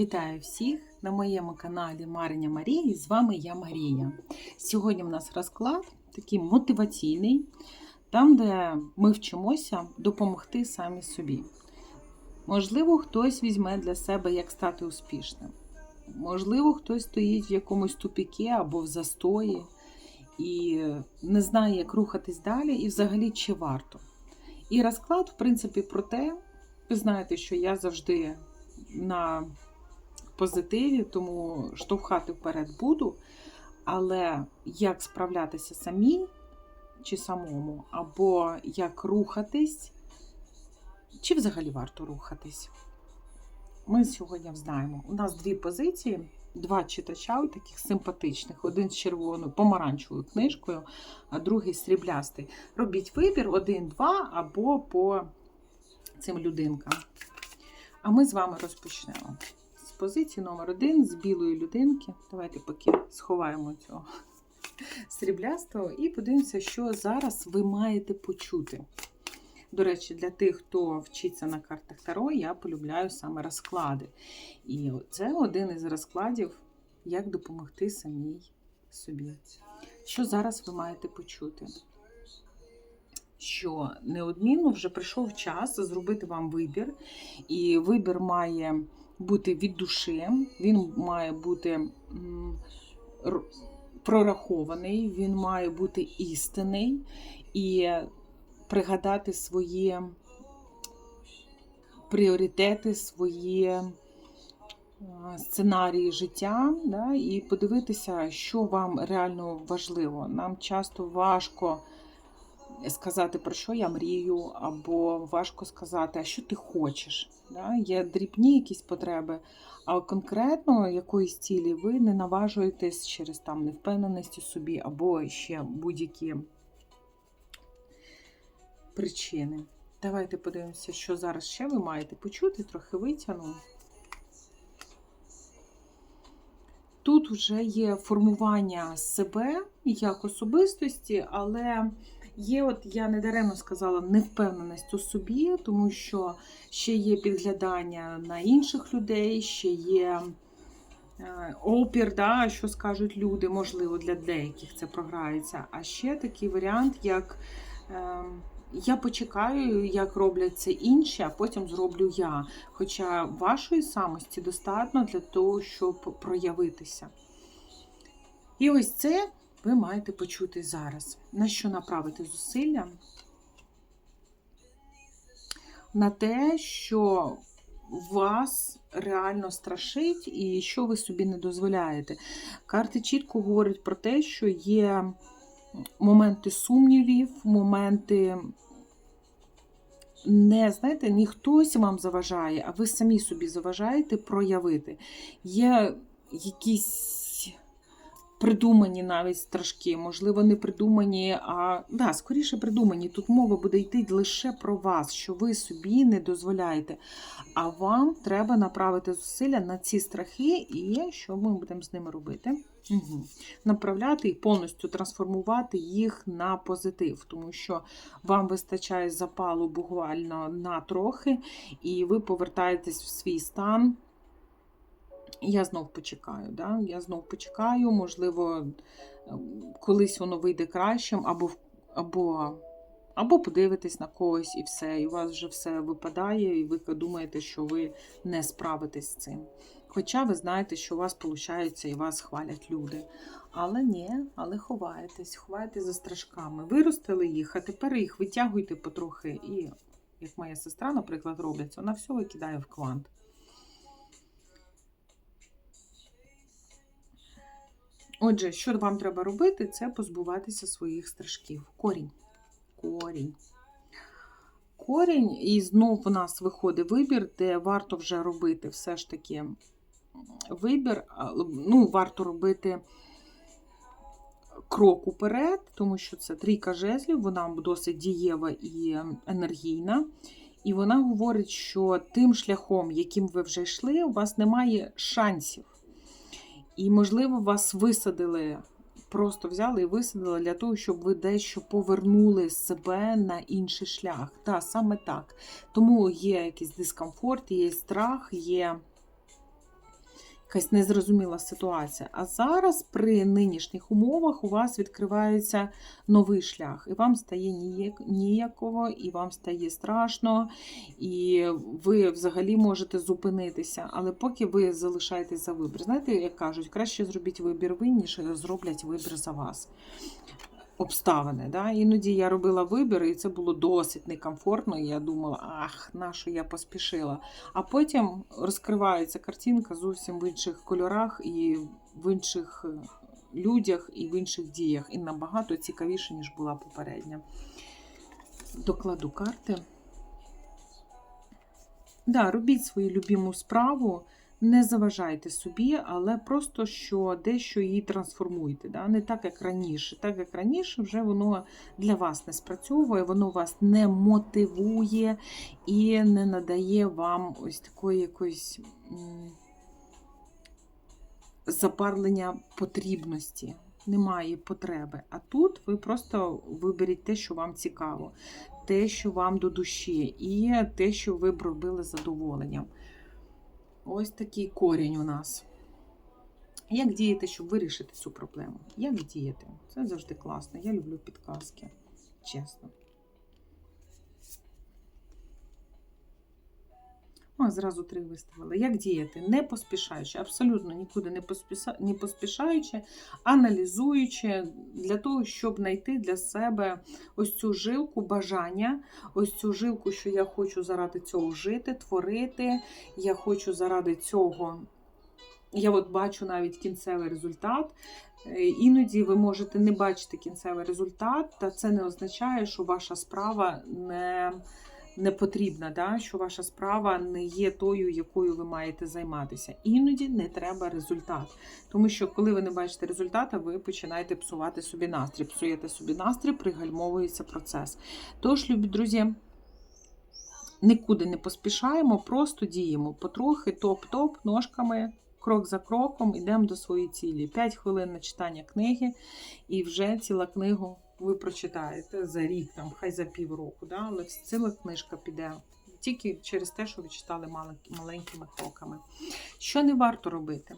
Вітаю всіх на моєму каналі Мариня Марії. З вами я Марія. Сьогодні в нас розклад такий мотиваційний, там, де ми вчимося допомогти самі собі. Можливо, хтось візьме для себе, як стати успішним. Можливо, хтось стоїть в якомусь тупікі або в застої і не знає, як рухатись далі, і взагалі чи варто. І розклад, в принципі, про те, ви знаєте, що я завжди на позитиві, тому штовхати вперед буду. Але як справлятися самі чи самому, або як рухатись, чи взагалі варто рухатись? Ми сьогодні знаємо. У нас дві позиції, два читача, таких симпатичних. Один з червоною помаранчевою книжкою, а другий сріблястий. Робіть вибір: один, два або по цим людинкам. А ми з вами розпочнемо. Позиції номер один з білої людинки. Давайте поки сховаємо цього сріблястого і подивимося, що зараз ви маєте почути. До речі, для тих, хто вчиться на картах Таро, я полюбляю саме розклади. І це один із розкладів, як допомогти самій собі. Що зараз ви маєте почути? Що неодмінно вже прийшов час зробити вам вибір, і вибір має бути від душі, він має бути прорахований, він має бути істинний і пригадати свої пріоритети, свої сценарії життя, да, і подивитися, що вам реально важливо. Нам часто важко сказати, про що я мрію, або важко сказати, а що ти хочеш. Да? Є дрібні якісь потреби, а конкретно якоїсь цілі ви не наважуєтесь через там невпевненість у собі, або ще будь-які причини. Давайте подивимося, що зараз ще ви маєте почути, трохи витягну. Тут вже є формування себе як особистості, але є, от я недаремно сказала, невпевненість у собі, тому що ще є підглядання на інших людей, ще є опір, да, що скажуть люди, можливо, для деяких це програється. А ще такий варіант, як я почекаю, як роблять це інші, а потім зроблю я. Хоча вашої самості достатньо для того, щоб проявитися. І ось це ви маєте почути зараз. На що направити зусилля? На те, що вас реально страшить і що ви собі не дозволяєте. Карти чітко говорять про те, що є моменти сумнівів, моменти. Не, знаєте, ні хтось вам заважає, а ви самі собі заважаєте проявити. Є якісь придумані навіть страшки, можливо, не придумані, а да, скоріше придумані. Тут мова буде йти лише про вас, що ви собі не дозволяєте. А вам треба направити зусилля на ці страхи, і що ми будемо з ними робити? Угу. Направляти і повністю трансформувати їх на позитив, тому що вам вистачає запалу буквально на трохи, і ви повертаєтесь в свій стан. Я знов почекаю. Да? Я знов почекаю, можливо, колись воно вийде кращим, або або, або подивитесь на когось і все. І у вас вже все випадає, і ви думаєте, що ви не справитесь з цим. Хоча ви знаєте, що у вас виходить і вас хвалять люди. Але ні, але ховаєтесь, ховаєтесь за страшками. Виростили їх, а тепер їх витягуйте потрохи. І, як моя сестра, наприклад, робить, вона все викидає в квант. Отже, що вам треба робити, це позбуватися своїх страшків. Корінь. Корінь. Корінь, і знов у нас виходить вибір, де варто вже робити все ж таки вибір, ну, варто робити крок уперед, тому що це трійка жезлів, вона досить дієва і енергійна. І вона говорить, що тим шляхом, яким ви вже йшли, у вас немає шансів. І, можливо, вас висадили, просто взяли і висадили для того, щоб ви дещо повернули себе на інший шлях. Та, саме так. Тому є якийсь дискомфорт, є страх, є якась незрозуміла ситуація. А зараз при нинішніх умовах у вас відкривається новий шлях, і вам стає ніяк- ніяково, і вам стає страшно, і ви взагалі можете зупинитися. Але поки ви залишаєтесь за вибір. Знаєте, як кажуть, краще зробіть вибір ви, ніж зроблять вибір за вас. Обставини. Да? Іноді я робила вибір, і це було досить некомфортно. І я думала, ах, на що я поспішила. А потім розкривається картинка зовсім в інших кольорах і в інших е, людях, і в інших діях. І набагато цікавіше, ніж була попередня. Докладу карти. Да, робіть свою любиму справу, не заважайте собі, але просто що дещо її трансформуйте. Да? Не так, як раніше. Так, як раніше, вже воно для вас не спрацьовує, воно вас не мотивує і не надає вам ось такої якоїсь запарлення потрібності. Немає потреби. А тут ви просто виберіть те, що вам цікаво, те, що вам до душі, і те, що ви б робили задоволенням. Ось такий корінь у нас. Як діяти, щоб вирішити цю проблему? Як діяти? Це завжди класно. Я люблю підказки. Чесно. О, зразу три виставили. Як діяти? Не поспішаючи, абсолютно нікуди не, поспіша... не поспішаючи, аналізуючи для того, щоб знайти для себе ось цю жилку бажання, ось цю жилку, що я хочу заради цього жити, творити. Я хочу заради цього. Я от бачу навіть кінцевий результат. Е, Іноді ви можете не бачити кінцевий результат, та це не означає, що ваша справа не, не потрібна, да? що ваша справа не є тою, якою ви маєте займатися. Іноді не треба результат. Тому що, коли ви не бачите результата, ви починаєте псувати собі настрій. Псуєте собі настрій, пригальмовується процес. Тож, любі друзі, нікуди не поспішаємо, просто діємо потрохи, топ-топ, ножками. Крок за кроком йдемо до своєї цілі. 5 хвилин на читання книги, і вже ціла книгу ви прочитаєте за рік, там, хай за півроку. Да? Але ціла книжка піде тільки через те, що ви читали маленькими кроками. Що не варто робити?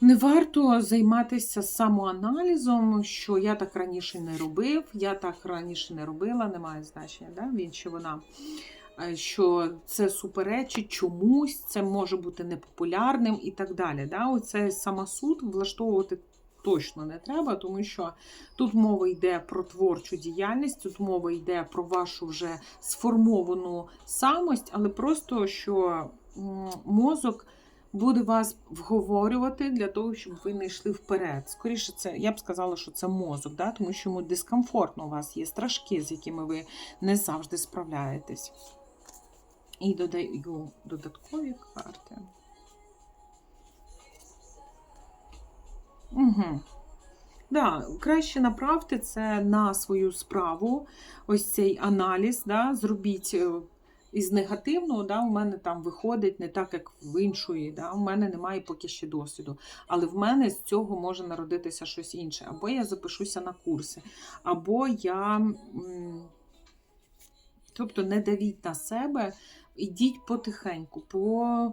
Не варто займатися самоаналізом, що я так раніше не робив, я так раніше не робила, немає значення, да? він чи вона. Е, Що це суперечить чомусь, це може бути непопулярним і так далі. Да? Оце самосуд влаштовувати точно не треба, тому що тут мова йде про творчу діяльність, тут мова йде про вашу вже сформовану самость, але просто що мозок буде вас вговорювати для того, щоб ви не йшли вперед. Скоріше, це я б сказала, що це мозок, да? тому що йому дискомфортно у вас є страшки, з якими ви не завжди справляєтесь. І додаю додаткові карти. Угу. Да, краще направте це на свою справу, ось цей аналіз, да, зробіть е, із негативного, да, у мене там виходить не так, як в іншої. Да, у мене немає поки ще досвіду. Але в мене з цього може народитися щось інше. Або я запишуся на курси, або я. Тобто не давіть на себе, ідіть потихеньку, по,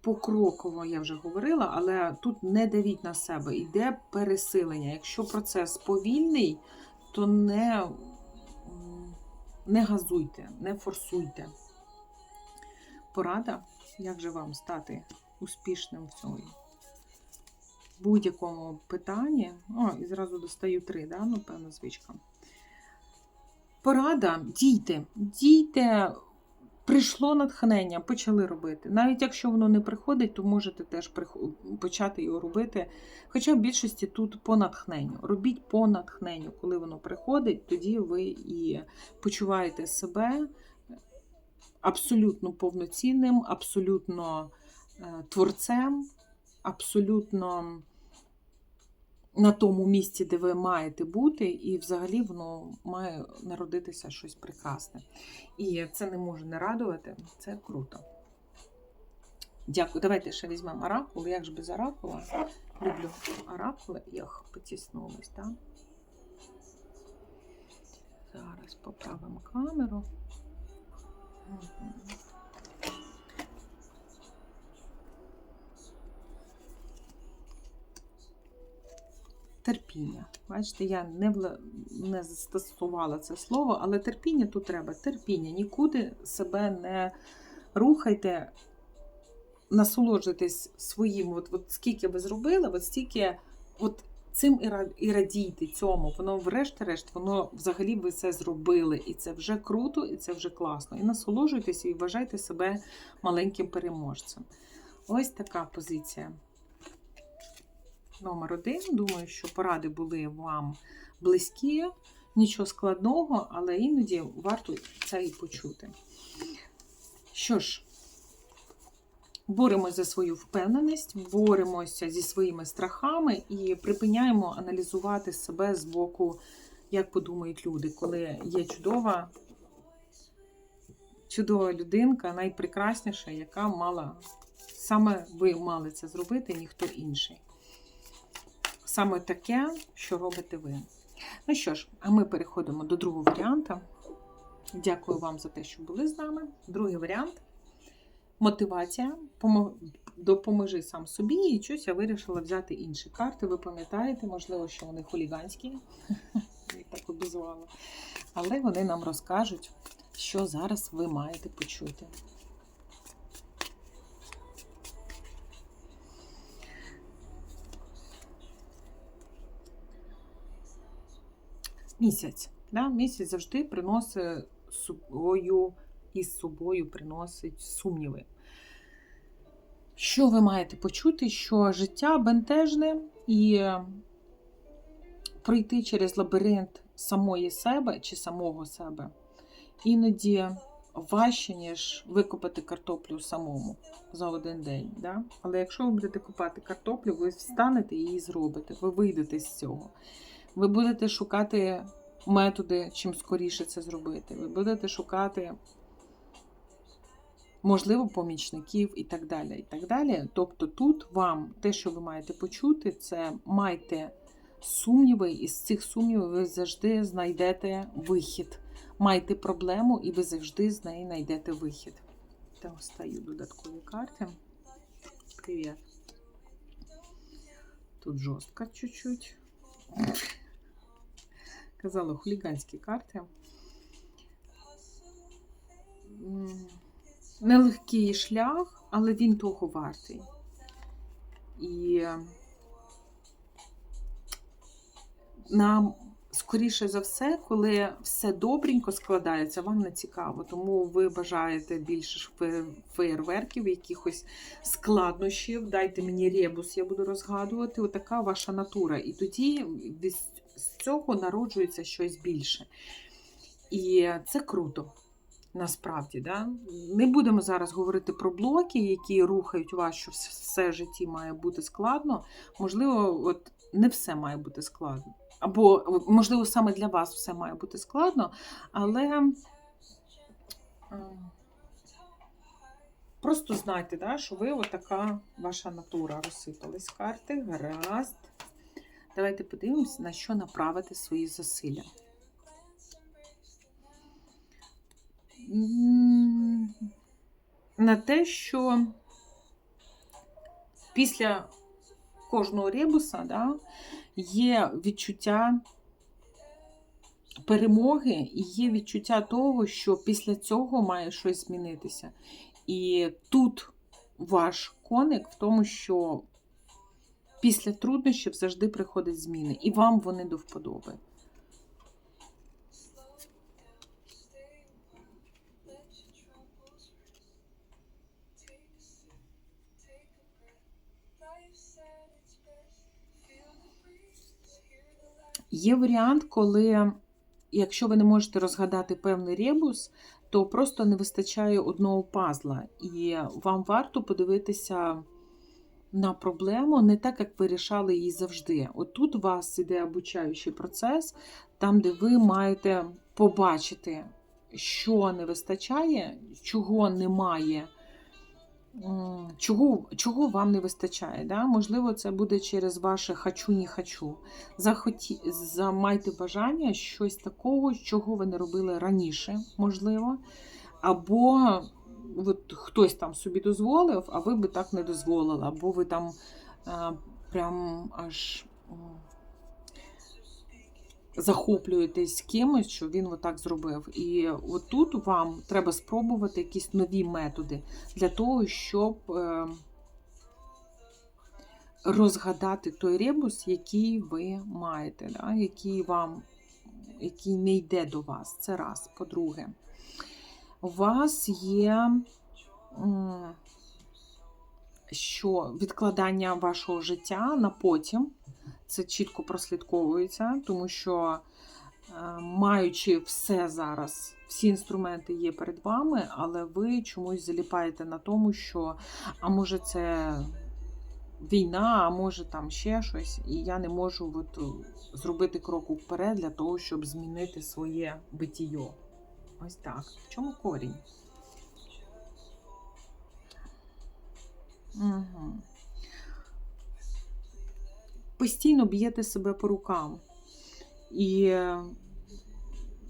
покроково, я вже говорила, але тут не давіть на себе, йде пересилення. Якщо процес повільний, то не, не газуйте, не форсуйте. Порада, як же вам стати успішним в цьому будь-якому питанні. О, і зразу достаю три, да? ну, певна звичка. Порада, дійте, дійте, прийшло натхнення, почали робити. Навіть якщо воно не приходить, то можете теж почати його робити. Хоча в більшості тут по натхненню. Робіть по натхненню. Коли воно приходить, тоді ви і почуваєте себе абсолютно повноцінним, абсолютно е, творцем, абсолютно на тому місці, де ви маєте бути, і взагалі воно має народитися щось прекрасне. І це не може не радувати, це круто. Дякую. Давайте ще візьмемо оракул. Як ж без оракула? Люблю оракули. Їх потіснулись, так? Зараз поправимо камеру. Мгм. Терпіння. Бачите, я не вла... не застосувала це слово, але терпіння тут треба. Терпіння. Нікуди себе не рухайте, насолоджуйтесь своїм. От, от скільки ви зробили, от стільки от цим і радійте цьому. Воно, врешті-решт, воно взагалі ви це зробили. І це вже круто, і це вже класно. І насолоджуйтесь, і вважайте себе маленьким переможцем. Ось така позиція. Номер один. Думаю, що поради були вам близькі, нічого складного, але іноді варто це і почути. Що ж, боремося за свою впевненість, боремося зі своїми страхами і припиняємо аналізувати себе з боку, як подумають люди, коли є чудова, чудова людинка, найпрекрасніша, яка мала саме ви мали це зробити, ніхто інший. Саме таке, що робите ви. Ну що ж, а ми переходимо до другого варіанту. Дякую вам за те, що були з нами. Другий варіант мотивація. Допоможи сам собі, і щось я вирішила взяти інші карти. Ви пам'ятаєте, можливо, що вони хуліганські, їх так обізвала. Але вони нам розкажуть, що зараз ви маєте почути. Місяць. Да? Місяць завжди приносить собою із собою приносить сумніви. Що ви маєте почути? Що життя бентежне і пройти через лабіринт самої себе чи самого себе іноді важче, ніж викопати картоплю самому за один день. Да? Але якщо ви будете копати картоплю, ви встанете і її зробите, ви вийдете з цього. Ви будете шукати методи, чим скоріше це зробити. Ви будете шукати, можливо, помічників і так далі. і так далі. Тобто тут вам те, що ви маєте почути, це майте сумніви, і з цих сумнівів ви завжди знайдете вихід. Майте проблему, і ви завжди з неї знайдете вихід. Та остаю додаткові карти. Привіт. Тут жорстко чуть-чуть. Казала хуліганські карти. Нелегкий шлях, але він того вартий. І нам, скоріше за все, коли все добренько складається, вам не цікаво. Тому ви бажаєте більше феєрверків, якихось складнощів. Дайте мені ребус, я буду розгадувати. Отака ваша натура. І тоді з цього народжується щось більше. І це круто. Насправді, да? не будемо зараз говорити про блоки, які рухають вас, що все в житті має бути складно. Можливо, от не все має бути складно. Або, можливо, саме для вас все має бути складно, але ем, просто знайте, да, що ви отака ваша натура розсипались карти. Гаразд. Давайте подивимось, на що направити свої зусилля. На те, що після кожного ребуса да, є відчуття перемоги і є відчуття того, що після цього має щось змінитися. І тут ваш коник в тому, що після труднощів завжди приходять зміни, і вам вони до вподоби. Є варіант, коли, якщо ви не можете розгадати певний ребус, то просто не вистачає одного пазла. І вам варто подивитися на проблему не так, як ви рішали її завжди. От тут у вас іде обучаючий процес, там, де ви маєте побачити, що не вистачає, чого немає. Чого, чого вам не вистачає? Да? Можливо, це буде через ваше хочу не хочу. Захоті... Замайте бажання щось такого, чого ви не робили раніше, можливо. Або от хтось там собі дозволив, а ви би так не дозволили. Або ви там а, прям аж захоплюєтесь кимось, що він отак зробив. І отут вам треба спробувати якісь нові методи для того, щоб е, розгадати той ребус, який ви маєте, да? який вам який не йде до вас. Це раз. По-друге, у вас є що відкладання вашого життя на потім. Це чітко прослідковується, тому що, е, маючи все зараз, всі інструменти є перед вами, але ви чомусь заліпаєте на тому, що а може це війна, а може там ще щось, і я не можу от, зробити крок вперед для того, щоб змінити своє биття. Ось так. В чому корінь? Угу. Постійно б'єте себе по рукам. І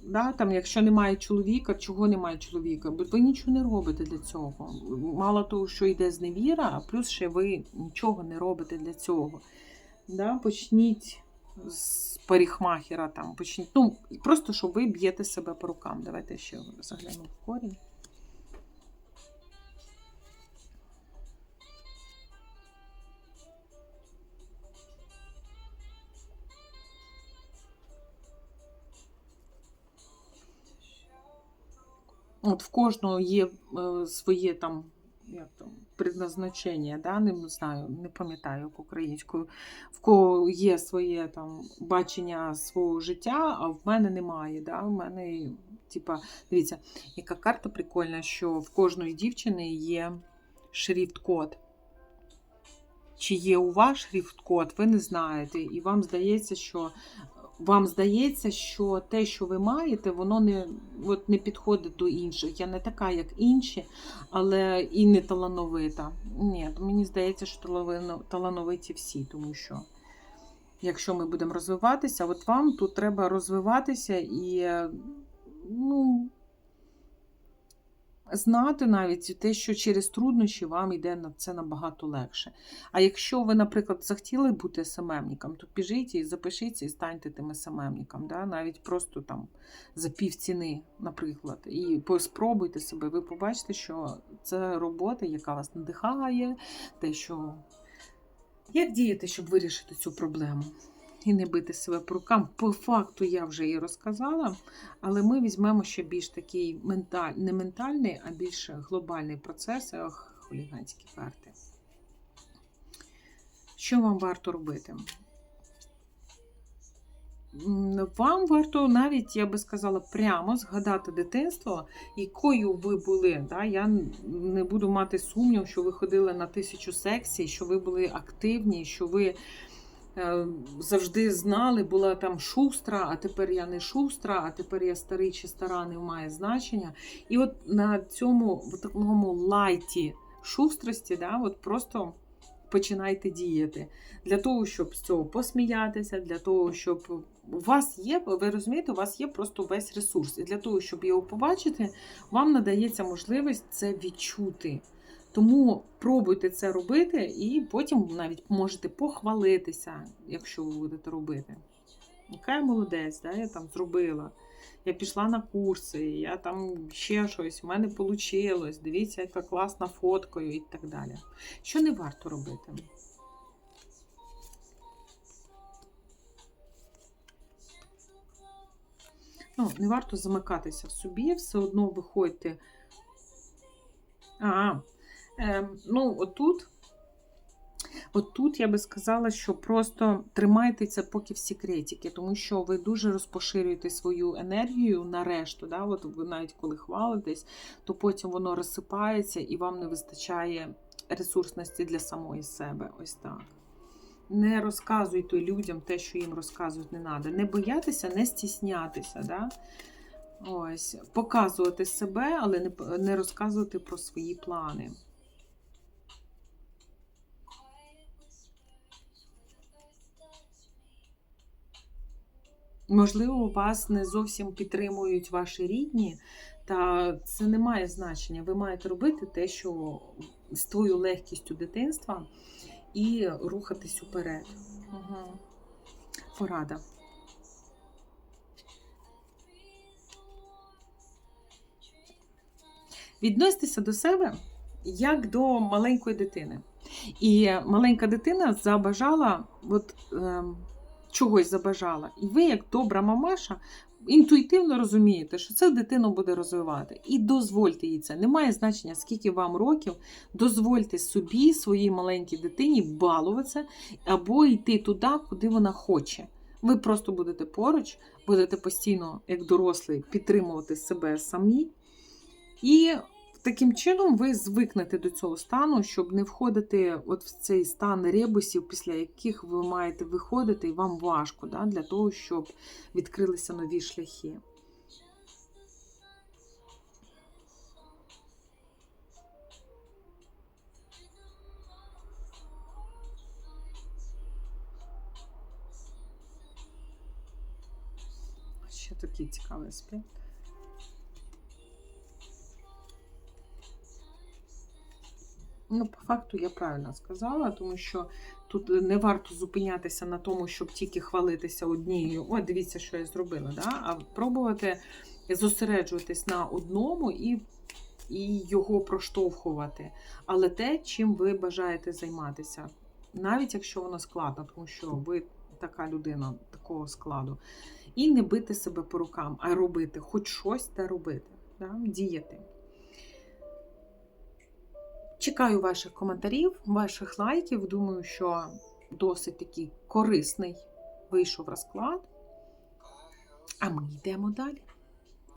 да, там, якщо немає чоловіка, чого немає чоловіка? Бо ви нічого не робите для цього. Мало того, що йде зневіра, а плюс ще ви нічого не робите для цього. Да, Почніть з парикмахера, там, почніть. Ну, просто щоб ви б'єте себе по рукам. Давайте ще заглянемо в корінь. От в кожного є е, своє там, як там предназначення, да? не знаю, не пам'ятаю як українською, в кого є своє там бачення свого життя, а в мене немає. Да? В мене, типа, дивіться, яка карта прикольна, що в кожної дівчини є шрифт-код. Чи є у вас шрифт-код, ви не знаєте, і вам здається, що вам здається, що те, що ви маєте, воно не от не підходить до інших. Я не така, як інші, але і не талановита. Ні, мені здається, що талановиті всі, тому що якщо ми будемо розвиватися, от вам тут треба розвиватися і ну, знати навіть те, що через труднощі вам йде на це набагато легше. А якщо ви, наприклад, захотіли бути СММником, то біжіть і запишіться і станьте тим СММником. Да? Навіть просто там за пів ціни, наприклад, і спробуйте себе, ви побачите, що це робота, яка вас надихає, те, що як діяти, щоб вирішити цю проблему і не бити себе по рукам. По факту я вже її розказала, але ми візьмемо ще більш такий менталь... не ментальний, а більш глобальний процес ох, хуліганські карти. Що вам варто робити? Вам варто навіть, я би сказала, прямо згадати дитинство, якою ви були. Да? Я не буду мати сумнів, що ви ходили на тисячу секцій, що ви були активні, що ви завжди знали, була там шустра, а тепер я не шустра, а тепер я старий чи стара не має значення. І от на цьому в такому лайті шустрості, да, от просто починайте діяти. Для того, щоб з цього посміятися, для того, щоб у вас є, ви розумієте, у вас є просто весь ресурс. І для того, щоб його побачити, вам надається можливість це відчути. Тому пробуйте це робити, і потім навіть можете похвалитися, якщо ви будете робити. Яка я молодець, да? я там зробила. Я пішла на курси, я там ще щось, в мене вийшло. Дивіться, яка класна фоткою і так далі. Що не варто робити? Ну, Не варто замикатися в собі, все одно виходьте. А, ну, отут, отут я би сказала, що просто тримайте це поки в секретики, тому що ви дуже розпоширюєте свою енергію на решту. Да? От ви навіть коли хвалитесь, то потім воно розсипається і вам не вистачає ресурсності для самої себе. Ось так. Не розказуйте людям те, що їм розказувати не треба. Не боятися, не стіснятися. Да? Ось, Показувати себе, але не розказувати про свої плани. Можливо, вас не зовсім підтримують ваші рідні, та це не має значення. Ви маєте робити те, що з твою легкістю дитинства, і рухатись уперед. Угу. Порада. Відноситися до себе як до маленької дитини. І маленька дитина забажала. от. Е чогось забажала. І ви, як добра мамаша, інтуїтивно розумієте, що це дитину буде розвивати. І дозвольте їй це. Немає значення, скільки вам років. Дозвольте собі, своїй маленькій дитині, балуватися або йти туди, куди вона хоче. Ви просто будете поруч, будете постійно, як дорослий, підтримувати себе самі. І таким чином ви звикнете до цього стану, щоб не входити от в цей стан ребусів, після яких ви маєте виходити, і вам важко да, для того, щоб відкрилися нові шляхи. Ще такий цікавий аспект. Ну, по факту я правильно сказала, тому що тут не варто зупинятися на тому, щоб тільки хвалитися однією. О, дивіться, що я зробила. Да? А пробувати зосереджуватись на одному і, і його проштовхувати. Але те, чим ви бажаєте займатися, навіть якщо воно складно, тому що ви така людина такого складу. І не бити себе по рукам, а робити хоч щось та робити, да? діяти. Чекаю ваших коментарів, ваших лайків. Думаю, що досить такий корисний вийшов розклад. А ми йдемо далі.